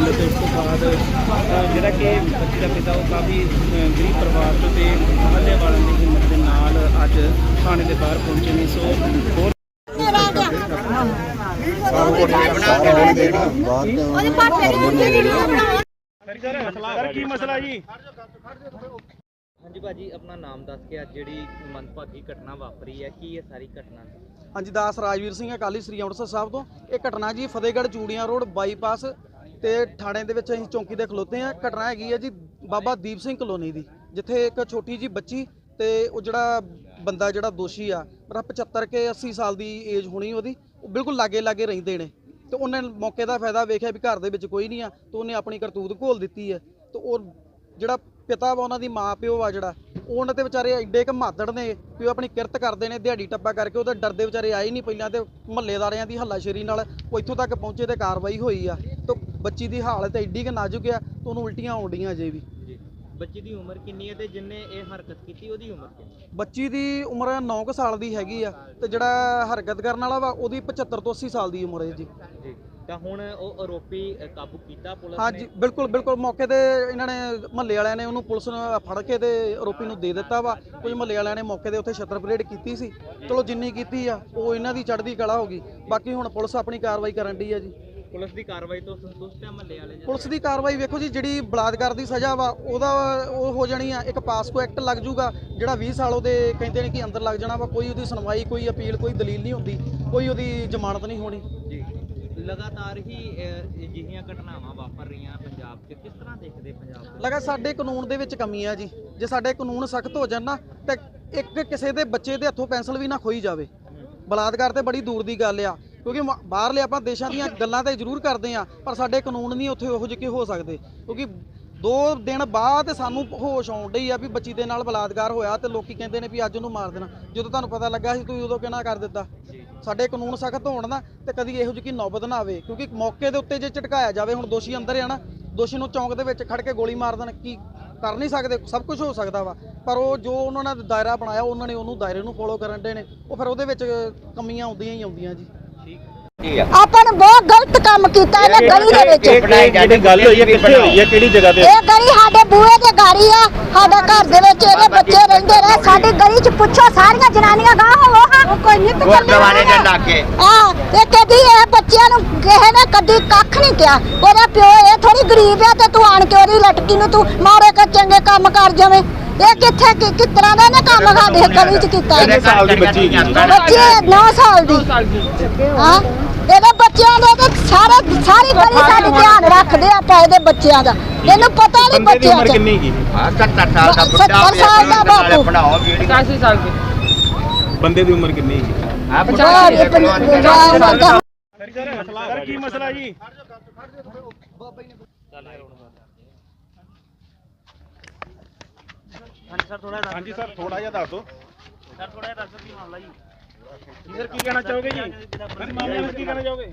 ਘਰ ਦੇ ਨੁਕਸਾਨ ਤੇ ਉਸ ਤੋਂ ਬਾਅਦ ਜਿਹੜਾ ਕਿ ਬੱਚੇ ਦਾ ਪਿਤਾ ਉਹ ਕਾਫੀ ਗਰੀਬ ਪਰਿਵਾਰ ਤੋਂ ਤੇ ਮਹੱਲੇ ਵਾਲਿਆਂ ਦੀ ਹਿੰਮਤ ਦੇ ਨਾਲ ਅੱਜ ਥਾਣੇ ਦੇ ਬਾਹਰ ਪਹੁੰਚੇ ਨੇ। ਸੋ ਹੋਰ ਸਰ ਕੀ ਮਸਲਾ ਜੀ ਹਾਂਜੀ ਭਾਜੀ ਆਪਣਾ ਨਾਮ ਦੱਸ ਕੇ ਅੱਜ ਜਿਹੜੀ ਮੰਦਭਾਗੀ ਘਟਨਾ ਵਾਪਰੀ ਹੈ ਕੀ ਇਹ ਸਾਰੀ ਘਟਨਾ ਹਾਂਜੀ ਦਾਸ ਰਾਜਵੀਰ ਸਿੰਘ ਅਕਾਲੀ ਸ੍ਰੀ ਅੰਮ੍ਰਿਤਸਰ ਸਾਹਿਬ ਤੋਂ। ਇਹ ਘਟਨਾ ਜੀ ਫਤਿਹਗੜ੍ਹ ਚੂੜੀਆਂ ਰੋਡ ਬਾਈਪਾਸ ਤੇ ਥਾਣੇ ਦੇ ਵਿੱਚ ਅਸੀਂ ਚੌਂਕੀ ਦੇ ਖਲੋਤੇ ਆ ਘਟਨਾ ਹੈਗੀ ਹੈ ਜੀ ਬਾਬਾ ਦੀਪ ਸਿੰਘ ਕਲੋਨੀ ਦੀ, ਜਿੱਥੇ ਇੱਕ ਛੋਟੀ ਜੀ ਬੱਚੀ ਤੇ ਉਹ ਜਿਹੜਾ ਬੰਦਾ ਜਿਹੜਾ ਦੋਸ਼ੀ ਆ ਮੇਰਾ 75 ਕੇ 80 ਸਾਲ ਦੀ ਏਜ ਹੋਣੀ ਉਹਦੀ, ਉਹ ਬਿਲਕੁਲ ਲਾਗੇ ਲਾਗੇ ਰਹਿੰਦੇ ਨੇ। ਤੇ ਉਹਨੇ ਮੌਕੇ ਦਾ ਫਾਇਦਾ ਵੇਖਿਆ ਵੀ ਘਰ ਦੇ ਵਿੱਚ ਕੋਈ ਨਹੀਂ ਆ, ਤੇ ਉਹਨੇ ਆਪਣੀ ਕਰਤੂਤ ਘੋਲ ਦਿੱਤੀ ਹੈ ਤੇ ਉਹ ਜਿਹੜਾ ਪਿਤਾ ਵਾ ਉਹਨਾਂ ਦੀ ਮਾਂ ਪਿਓ ਆ ਜਿਹੜਾ ਉਹ ਉਹਨਾਂ ਤੇ ਵਿਚਾਰੇ ਐਡੇ ਕ ਮਾਦੜ ਨੇ ਵੀ ਉਹ ਆਪਣੀ ਕਿਰਤ ਕਰਦੇ ਨੇ ਦਿਹਾੜੀ ਟੱਪਾ ਕਰਕੇ ਉਹਦੇ ਡਰਦੇ ਵਿਚਾਰੇ ਆਏ ਨਹੀਂ ਪਹਿਲਾਂ ਤੇ ਮਹੱਲੇਦਾਰਿਆਂ ਦੀ ਹੱਲਾਸ਼ੇਰੀ ਨਾਲ ਉਹ ਇੱਥੋਂ ਤੱਕ ਪਹੁੰਚੇ ਤੇ ਕਾਰਵਾਈ ਹੋਈ ਆ। ਤੇ ਬੱਚੀ ਦੀ ਹਾਲਤ ਐਡੀ ਕ ਨਾਜ਼ੁਕ ਆ ਤੇ ਉਹਨੂੰ ਉਲਟੀਆਂ ਆਉਂਦੀਆਂ ਅਜੇ ਵੀ। ਬੱਚੀ ਦੀ ਉਮਰ ਕਿੰਨੀ ਹੈ ਤੇ ਜਿੰਨੇ ਇਹ ਹਰਕਤ ਕੀਤੀ ਉਹਦੀ ਉਮਰ ਕਿੰਨੀ? ਬੱਚੀ ਦੀ ਉਮਰ 9 ਸਾਲ ਦੀ ਹੈਗੀ ਆ ਤੇ ਜਿਹੜਾ ਹਰਕਤ ਕਰਨ ਵਾਲਾ ਵਾ ਉਹਦੀ 75 ਤੋਂ 80 ਸਾਲ ਦੀ ਉਮਰ ਹੈ ਜੀ। ਜੀ। ਤਾਂ ਹੁਣ ਉਹ ਆਰੋਪੀ ਕਾਬੂ ਕੀਤਾ ਪੁਲਿਸ ਹਾਂਜੀ ਨੇ ਬਿਲਕੁਲ ਬਿਲਕੁਲ। ਮੌਕੇ ਤੇ ਇਹਨਾਂ ਨੇ ਮਹੱਲੇ ਵਾਲਿਆਂ ਨੇ ਉਹਨੂੰ ਪੁਲਿਸ ਨੂੰ ਫੜ ਕੇ ਤੇ ਆਰੋਪੀ ਨੂੰ ਦੇ ਦਿੱਤਾ ਵਾ। ਕੁਝ ਮਹੱਲੇ ਵਾਲਿਆਂ ਨੇ ਮੌਕੇ ਤੇ ਉੱਥੇ ਛਤਰ ਪਰੇਡ ਕੀਤੀ ਸੀ। ਚਲੋ ਜਿੰਨੀ ਕੀਤੀ ਆ ਉਹ ਇਹਨਾਂ ਦੀ ਚੜ੍ਹਦੀ ਕਲਾ ਹੋ ਗਈ। ਬਾਕੀ ਹੁਣ ਪੁਲਿਸ ਆਪਣੀ ਕਾਰਵਾਈ ਕਰਨ ਦੀ ਆ ਜੀ। ਪੁਲਿਸ ਦੀ ਕਾਰਵਾਈ ਤੋਂ ਸੰਤੁਸ਼ਟ ਹੈ ਮਹੱਲੇ ਵਾਲੇ ਪੁਲਿਸ ਦੀ ਕਾਰਵਾਈ ਵੇਖੋ ਜੀ ਜਿਹੜੀ ਬਲਾਤਕਾਰ ਦੀ ਸਜ਼ਾ ਵਾ ਉਹਦਾ ਉਹ ਹੋ ਜਾਣੀ ਆ ਇੱਕ ਪਾਸਕੋ ਐਕਟ ਲੱਗ ਜੂਗਾ ਜਿਹੜਾ 20 ਸਾਲ ਉਹਦੇ ਕਹਿੰਦੇ ਨੇ ਕਿ ਅੰਦਰ ਲੱਗ ਜਾਣਾ ਵਾ। ਕੋਈ ਉਹਦੀ ਸੁਣਵਾਈ ਕੋਈ ਅਪੀਲ ਕੋਈ ਦਲੀਲ ਨਹੀਂ ਹੁੰਦੀ। ਕੋਈ ਉਹਦੀ ਜ਼ਮਾਨਤ ਨਹੀਂ ਹੋਣੀ। ਲਗਾਤਾਰ ਹੀ ਅਜਿਹੀਆਂ ਘਟਨਾਵਾਂ ਵਾਪਰ ਰਹੀਆਂ ਪੰਜਾਬ 'ਚ। ਕਿਸ ਤਰ੍ਹਾਂ ਦੇਖਦੇ ਪੰਜਾਬ ਲਗਾ ਸਾਡੇ ਕਾਨੂੰਨ ਦੇ ਵਿੱਚ ਕਮੀ ਆ ਜੀ। ਜੇ ਸਾਡੇ ਕਾਨੂੰਨ ਸਖਤ ਹੋ ਜਾਣ ਨਾ ਤੇ ਇੱਕ ਕਿਸੇ ਦੇ ਬੱਚੇ ਦੇ ਹੱਥੋਂ ਪੈਨਸਲ ਵੀ ਨਾ ਖੋਈ ਜਾਵੇ। ਬਲਾਤਕਾਰ ਤੇ ਬੜੀ ਦੂਰ ਦੀ ਗੱਲ ਆ। ਕਿਉਂਕਿ ਬਾਹਰਲੇ ਆਪਾਂ ਦੇਸ਼ਾਂ ਦੀਆਂ ਗੱਲਾਂ ਤਾਂ ਜ਼ਰੂਰ ਕਰਦੇ ਆ ਪਰ ਸਾਡੇ ਕਾਨੂੰਨ ਨਹੀਂ ਉੱਥੇ ਉਹੋ ਜਿਹੇ ਹੋ ਸਕਦੇ। ਕਿਉਂਕਿ ਦੋ ਦਿਨ ਬਾਅਦ ਸਾਨੂੰ ਹੋਸ਼ ਆਉਣ ਡਈ ਆ ਵੀ ਬੱਚੀ ਦੇ ਨਾਲ ਬਲਾਤਕਾਰ ਹੋਇਆ ਤੇ ਲੋਕੀ ਕਹਿੰਦੇ ਨੇ ਵੀ ਅੱਜ ਉਹਨੂੰ ਮਾਰ ਦੇਣਾ। ਜਦੋਂ ਤੁਹਾਨੂੰ ਪਤਾ ਲੱਗਾ ਸੀ ਤੁਸੀਂ ਉਦੋਂ ਕਿਹਨਾਂ ਕਰ ਦਿੱਤਾ? ਸਾਡੇ ਕਾਨੂੰਨ ਸਖਤ ਹੋਣ ਨਾ ਤੇ ਕਦੀ ਇਹੋ ਜਿਹੀ ਨੌਬਤ ਨਾ ਆਵੇ। ਕਿਉਂਕਿ ਮੌਕੇ ਦੇ ਉੱਤੇ ਜੇ ਝਟਕਾਇਆ ਜਾਵੇ ਹੁਣ ਦੋਸ਼ੀ ਅੰਦਰ ਆ ਨਾ ਦੋਸ਼ੀ ਨੂੰ ਚੌਂਕ ਦੇ ਵਿੱਚ ਖੜ ਕੇ ਗੋਲੀ ਮਾਰ ਦੇਣ ਕੀ ਕਰ ਨਹੀਂ ਸਕਦੇ? ਸਭ ਕੁਝ ਹੋ ਸਕਦਾ ਵਾ। ਪਰ ਉਹ ਜੋ ਉਹਨਾਂ ਨੇ ਦਾਇਰਾ ਬਣਾਇਆ ਉਹਨਾਂ ਨੇ ਉਹਨੂੰ ਦਾਇਰੇ ਨੂੰ ਫੋਲੋ ਕਰਨ ਦੇ ਨੇ। ਉਹ ਫਿਰ ਉਹਦੇ ਵਿੱਚ ਕਮੀਆਂ ਆਉਂਦੀਆਂ ਹੀ ਆਉਂਦੀਆਂ ਜੀ। ਆਪਾਂ ਨੇ ਬਹੁਤ ਗਲਤ ਕੰਮ ਕੀਤਾ ਇਹਨੇ ਗਲੀ ਦੇ ਵਿੱਚ। ਜਿਹੜੀ ਗੱਲ ਹੋਈ ਹੈ ਕਿੱਥੇ ਹੋਈ ਹੈ ਕਿਹੜੀ ਜਗ੍ਹਾ ਤੇ ਇਹ ਗਲੀ ਸਾਡੇ ਬੂਹੇ ਤੇ ਗਾੜੀ ਆ ਸਾਡਾ ਘਰ ਦੇ ਵਿੱਚ ਇਹਦੇ ਬੱਚੇ ਰਹਿੰਦੇ ਰਹੇ ਸਾਡੀ ਗਲੀ 'ਚ ਪੁੱਛੋ ਸਾਰੀਆਂ ਜਨਾਨੀਆਂ ਗਾਹ ਹੋਵੋ ਹਾਂ ਕੋਈ ਨਿੱਤ ਗੁਰਦੁਆਰੇ ਦੇ ਲਾਗੇ। ਆ ਤੇ ਕਦੀ ਇਹ ਬੱਚਿਆਂ ਨੂੰ ਕਿਸੇ ਨੇ ਕਦੀ ਕੱਖ ਨਹੀਂ ਕਿਹਾ। ਉਹਦਾ ਪਿਓ ਇਹ ਥੋੜੀ ਗਰੀਬ ਆ ਤੇ ਤੂੰ ਆਣ ਕੇ ਉਹਦੀ ਲਟਕੀ ਨੂੰ ਤੂੰ ਮਾਰੇ ਕੇ ਚੰਗੇ ਕੰਮ ਕਰ ਜਾਵੇਂ। ਇਹ ਕਿੱਥੇ ਕਿ ਕਿਸ ਤਰ੍ਹਾਂ ਦਾ ਇਹਨੇ ਕੰਮ ਸਾਡੇ ਗਲੀ 'ਚ ਕੀਤਾ ਇਹਨੇ? ਸਾਲ ਦੀ ਬੱਚੀ ਬੱਚੇ 9 ਸਾਲ ਦੀ। ਹਾਂ ਇਹਦੇ ਬੱਚਿਆਂ ਦਾ ਤੇ ਸਾਰੇ ਸਾਰੀ ਗਲੀ ਸਾਡੀ ਧਿਆਨ ਰੱਖਦੇ ਆਪਾਂ ਇਹਦੇ ਬੱਚਿਆਂ ਦਾ। ਇਹਨੂੰ ਪਤਾ ਨਹੀਂ ਬੰਦੇ ਦੀ ਬੱਚਿਆਂ ਉਮਰ ਦਾ ਕਿੰਨੀ ਕੀ? 70 ਸਾਲ ਦਾ ਬੁੱਢਾ ਬਾਪੂ ਬੰਦੇ ਦੀ ਉਮਰ ਕਿੰਨੀ ਕੀ ਹਾਂ, ਇਹ ਪੰਜਾਹ ਉਮਰ ਦਾ ਸਰ ਕੀ ਮਸਲਾ ਜੀ? ਹਾਂਜੀ ਸਰ ਥੋੜਾ ਜਿਹਾ ਦੱਸ ਦਿਓ। ਸਰ ਥੋੜਾ ਜਿਹਾ ਦੱਸੋ ਕੀ ਮਾਮਲਾ ਜੀ। ਸਰ ਕੀ ਕਹਿਣਾ ਚਾਹੋਗੇ ਜੀ? ਸਰ ਮਾਮਲੇ ਵਿੱਚ ਕੀ ਕਹਿਣਾ ਚਾਹੋਗੇ?